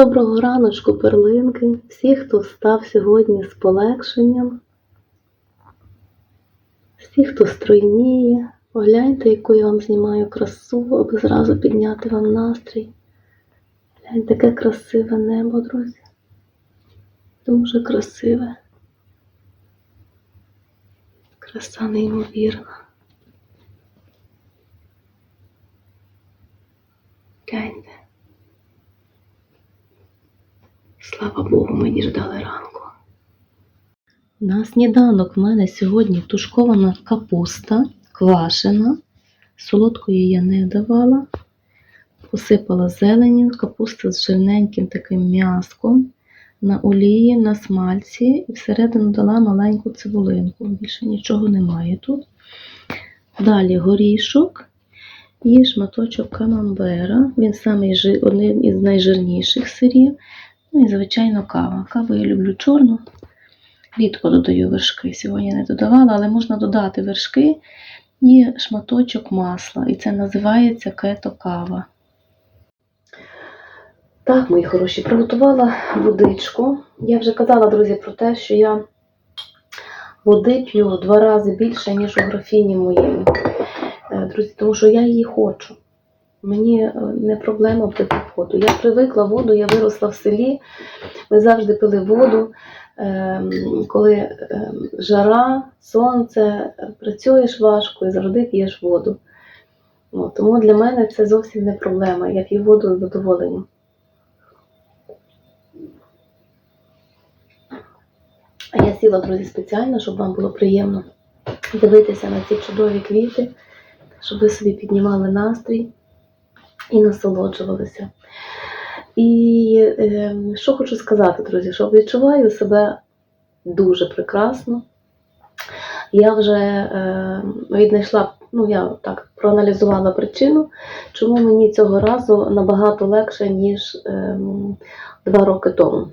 Доброго раночку, перлинки. Всі, хто встав сьогодні з полегшенням, всі, хто стройніє, погляньте, яку я вам знімаю красу, аби зразу підняти вам настрій. Гляньте, яке красиве небо, друзі. Дуже красиве. Краса неймовірна. Гляньте. Слава Богу, ми діждали ранку. На сніданок в мене сьогодні тушкована капуста, квашена. Солодкої я не давала. Посипала зеленню, капуста з жирненьким таким м'яском на олії, на смальці і всередину дала маленьку цибулинку. Більше нічого немає тут. Далі горішок і шматочок камамбера. Він самий один із найжирніших сирів. Ну і, звичайно, кава. Каву я люблю чорну. Рідко додаю вершки. Сьогодні не додавала, але можна додати вершки і шматочок масла. І це називається кето-кава. Так, мої хороші, приготувала водичку. Я вже казала, друзі, про те, що я води п'ю в два рази більше, ніж у графіні моєї. Е, Друзі, тому що я її хочу. Мені е, не проблема пити воду. Я привикла воду, я виросла в селі. Ми завжди пили воду, ем, коли ем, жара, сонце, е, працюєш важко і завжди п'єш воду. Тому для мене це зовсім не проблема. Я п'ю воду з задоволенням. А я сіла, друзі, спеціально, щоб вам було приємно дивитися на ці чудові квіти, щоб ви собі піднімали настрій і насолоджувалися. І е, що хочу сказати, друзі, що відчуваю себе дуже прекрасно. Я вже е, віднайшла, ну я так проаналізувала причину, чому мені цього разу набагато легше, ніж е, два роки тому,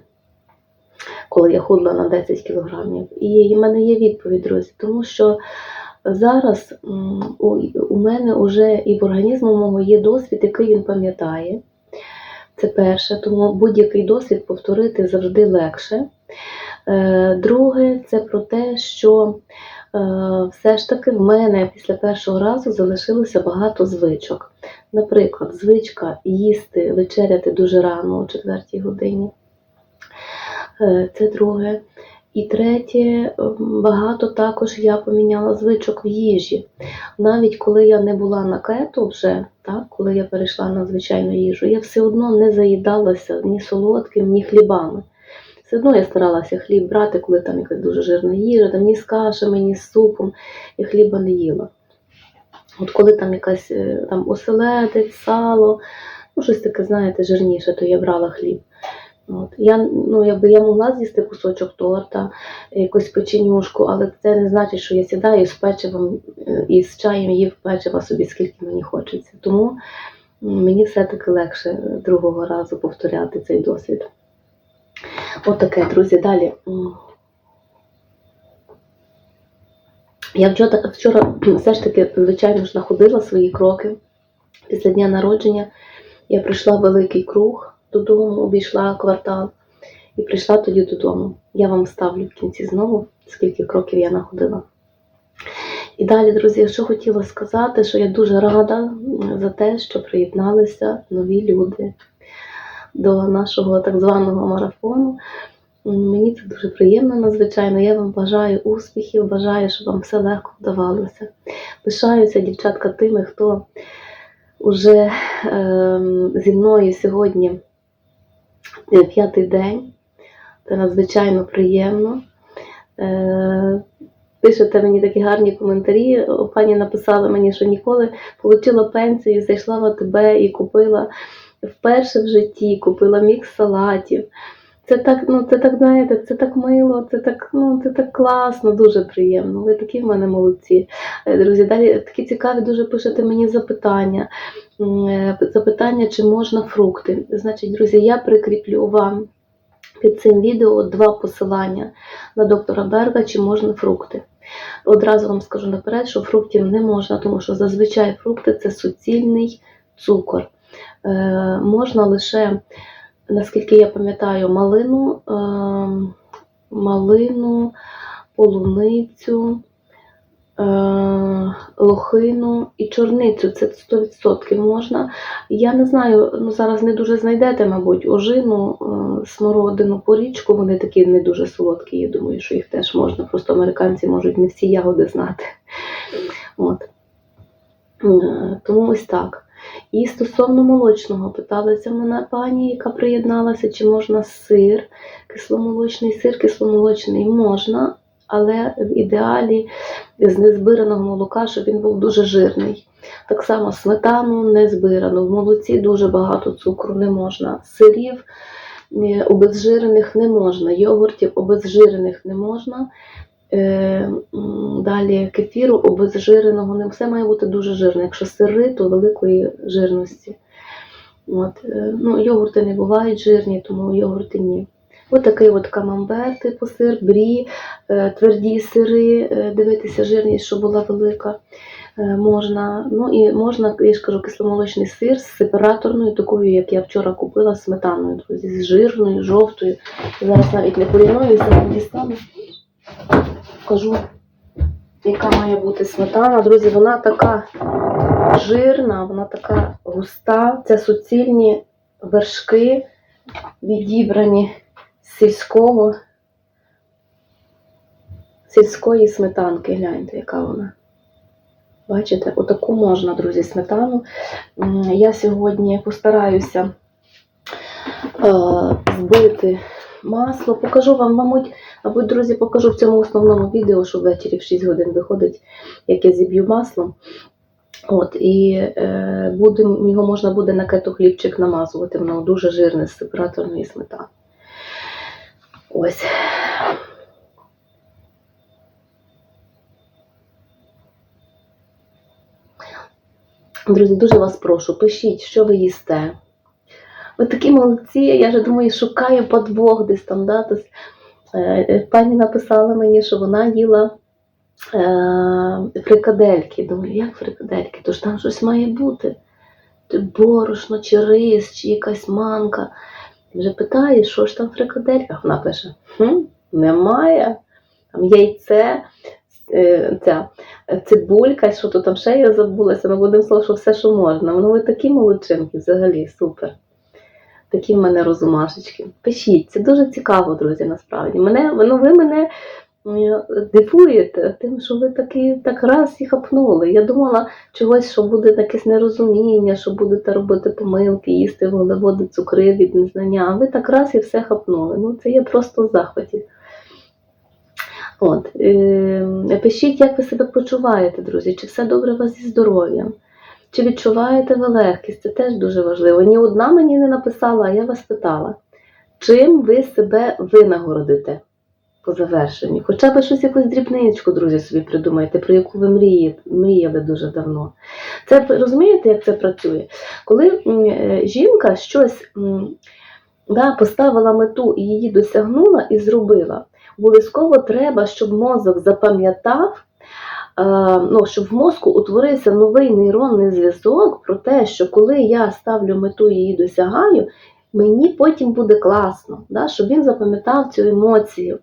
коли я худла на 10 кілограмів. І в мене є відповідь, друзі, тому що зараз у, мене вже і в організму мого є досвід, який він пам'ятає. Це перше, тому будь-який досвід повторити завжди легше. Е, Друге, це про те, що е, все ж таки в мене після першого разу залишилося багато звичок. Наприклад, звичка їсти, вечеряти дуже рано, о 4 годині. Е, Це друге. І третє, ем, багато також я поміняла звичок в їжі. Навіть коли я не була на кето вже, так, коли я перейшла на звичайну їжу, я все одно не заїдалася ні солодким, ні хлібами. Все одно я старалася хліб брати, коли там якась дуже жирна їжа, там ні з кашами, ні з супом, і хліба не їла. От коли там якась е, там оселедець, сало, ну щось таке, знаєте, жирніше, то я брала хліб. От. Я, ну, якби я могла з'їсти кусочок торта, якусь печенюшку, але це не значить, що я сідаю з печивом е, і з чаєм їв печива собі, скільки мені хочеться. Тому мені все-таки легше е, другого разу повторяти цей досвід. От таке, друзі. Далі. Я вчора, вчора все ж таки, звичайно ж, находила свої кроки. Після дня народження я прийшла в великий круг додому, обійшла квартал і прийшла тоді додому. Я вам ставлю в кінці знову, скільки кроків я находила. І далі, друзі, що хотіла сказати, що я дуже рада за те, що приєдналися нові люди до нашого так званого марафону. Мені це дуже приємно, надзвичайно. Я вам бажаю успіхів, бажаю, щоб вам все легко вдавалося. Пишаюся, дівчатка, тими, хто уже ем, зі мною сьогодні е, п'ятий день. Це надзвичайно приємно. Е, Пишете мені такі гарні коментарі. Пані написала мені, що ніколи отримала пенсію, зайшла в АТБ і купила вперше в житті, купила мікс салатів. Це так, ну це так, знаєте, це так мило, це так, ну це так класно, дуже приємно. Ви такі в мене молодці. Е, Друзі, далі такі цікаві дуже пишете мені запитання. Е, Запитання, чи можна фрукти. Значить, друзі, я прикріплю вам під цим відео два посилання на доктора Берга, чи можна фрукти. Одразу вам скажу наперед, що фруктів не можна, тому що зазвичай фрукти це суцільний цукор. Е, можна лише наскільки я пам'ятаю, малину, ем, малину, полуницю, е, лохину і чорницю. Це 100% можна. Я не знаю, ну зараз не дуже знайдете, мабуть, ожину, е, смородину, порічку. Вони такі не дуже солодкі. Я думаю, що їх теж можна. Просто американці можуть не всі ягоди знати. От. Е, Тому ось так. І стосовно молочного, питалася мене пані, яка приєдналася, чи можна сир, кисломолочний сир, кисломолочний можна, але в ідеалі з незбираного молока, щоб він був дуже жирний. Так само сметану не збирану, в молоці дуже багато цукру не можна, сирів е, обезжирених не можна, йогуртів обезжирених не можна. Е, Далі кефіру обезжиреного не все має бути дуже жирне. Якщо сири, то великої жирності. От, е, ну, йогурти не бувають жирні, тому йогурти ні. Ось такий от камамбер, типу сир, брі, е, тверді сири, дивитися жирність, щоб була велика. Можна. Ну і можна, я ж кажу, кисломолочний сир з сепараторною, такою, як я вчора купила, сметаною, друзі, з жирною, жовтою. Зараз навіть не порівнюю, саме дістану покажу, яка має бути сметана. Друзі, вона така жирна, вона така густа. Це суцільні вершки, відібрані з сільського, сільської сметанки. Гляньте, яка вона. Бачите, отаку можна, друзі, сметану. Я сьогодні постараюся е, збити масло. Покажу вам, мабуть, мабуть, друзі, покажу в цьому основному відео, що ввечері в 6 годин виходить, як я зіб'ю масло. От, і е, буде, його можна буде на кетохлібчик намазувати, воно дуже жирне з сепараторної сметани. Ось. Друзі, дуже вас прошу, пишіть, що ви їсте. Ви такі молодці, я вже думаю, шукаю подвох десь там. Да? Е, пані написала мені, що вона їла е, фрикадельки. Думаю, як фрикадельки? Тож там щось має бути. Борошно, чи рис, чи якась манка. Вже питає, що ж там в фрикадельках? Вона пише: хм, немає. Там яйце, е, ця цибулька, що то там ще я забулася. Ми будемо слово, що все, що можна. Ну, ви такі молодчинки взагалі, супер. Такі в мене розумашечки. Пишіть, це дуже цікаво, друзі, насправді. Мене, ну, ви мене дивуєте тим, що ви такі так раз і хапнули. Я думала чогось, що буде якесь нерозуміння, що будете робити помилки, їсти вуглеводи, цукри від незнання. А ви так раз і все хапнули. Ну, це є просто в захваті. От, е, пишіть, як ви себе почуваєте, друзі, чи все добре у вас зі здоров'ям, чи відчуваєте ви легкість, це теж дуже важливо. Ні одна мені не написала, а я вас питала, чим ви себе винагородите по завершенню? Хоча б щось якусь дрібничку, друзі, собі придумайте, про яку ви мрієте, мріяли дуже давно. Це розумієте, як це працює? Коли е, жінка щось да, поставила мету і її досягнула і зробила обов'язково треба, щоб мозок запам'ятав, ну, щоб в мозку утворився новий нейронний зв'язок про те, що коли я ставлю мету і її досягаю, мені потім буде класно, да, щоб він запам'ятав цю емоцію.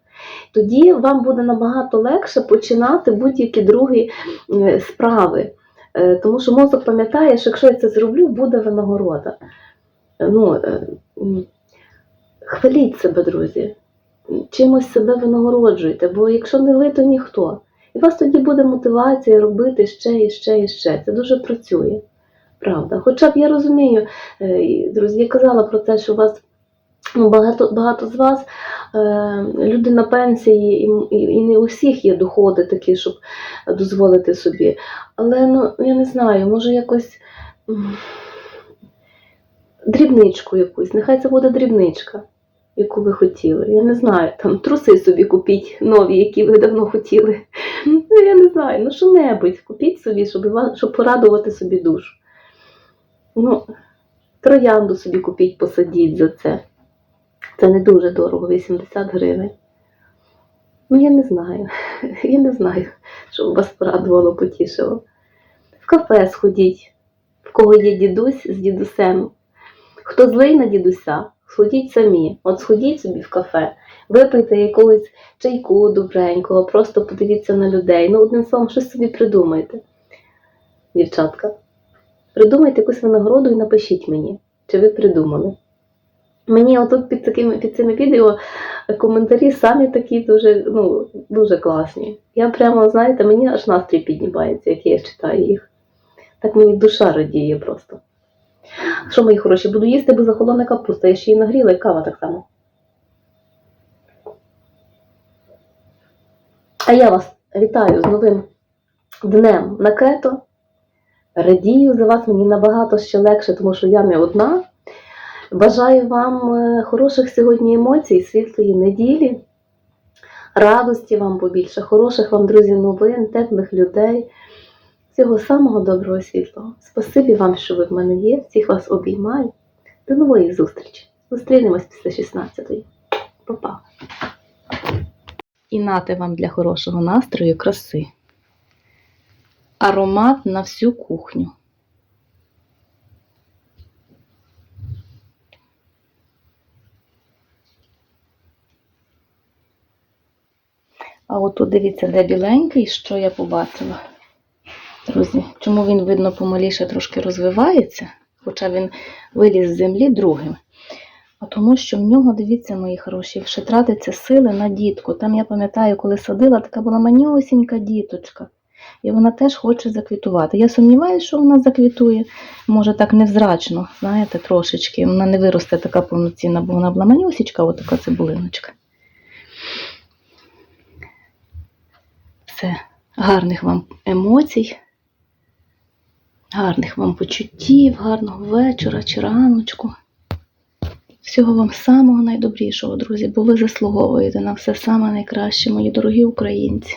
Тоді вам буде набагато легше починати будь-які другі е, справи. Е, Тому що мозок пам'ятає, що якщо я це зроблю, буде винагорода. Е, Ну, е, хваліть себе, друзі чимось себе винагороджуєте, бо якщо не ви, то ніхто. І у вас тоді буде мотивація робити ще і ще і ще. Це дуже працює. Правда. Хоча б я розумію, е, друзі, я казала про те, що у вас ну, багато, багато з вас е, люди на пенсії, і, і, не у всіх є доходи такі, щоб дозволити собі. Але ну, я не знаю, може якось дрібничку якусь, нехай це буде дрібничка яку ви хотіли. Я не знаю, там труси собі купіть нові, які ви давно хотіли. Ну, я не знаю, ну що-небудь купіть собі, щоб, щоб порадувати собі душу. Ну, троянду собі купіть, посадіть за це. Це не дуже дорого, 80 гривень. Ну, я не знаю. Я не знаю, щоб вас порадувало, потішило. В кафе сходіть, в кого є дідусь з дідусем. Хто злий на дідуся, сходіть самі. От сходіть собі в кафе, випийте якогось чайку добренького, просто подивіться на людей. Ну, одним словом, щось собі придумайте. Дівчатка, придумайте якусь винагороду і напишіть мені, чи ви придумали. Мені отут під такими під цими відео коментарі самі такі дуже, ну, дуже класні. Я прямо, знаєте, мені аж настрій піднімається, як я читаю їх. Так мені душа радіє просто. Що, мої хороші, буду їсти, бо захолоне капуста, я ще її нагріла і кава так само. А я вас вітаю з новим днем на кето. Радію за вас, мені набагато ще легше, тому що я не одна. Бажаю вам е, хороших сьогодні емоцій, світлої неділі, радості вам побільше, хороших вам, друзі, новин, теплих людей. Всього самого доброго світлого. Спасибі вам, що ви в мене є. Всіх вас обіймаю. До нової зустрічі. Зустрінемось після 16-ї. Па-па. І нате вам для хорошого настрою краси. Аромат на всю кухню. А отут дивіться, де біленький, що я побачила. Друзі, чому він, видно, помаліше трошки розвивається, хоча він виліз з землі другим. А тому, що в нього, дивіться, мої хороші, ще тратиться сили на дітку. Там я пам'ятаю, коли садила, така була манюсінька діточка. І вона теж хоче заквітувати. Я сумніваюся, що вона заквітує. Може, так невзрачно, знаєте, трошечки. Вона не виросте така повноцінна, бо вона була манюсічка, отака цибулиночка. Все, гарних вам емоцій, гарних вам почуттів, гарного вечора чи раночку. Всього вам самого найдобрішого, друзі, бо ви заслуговуєте на все саме найкраще, мої дорогі українці.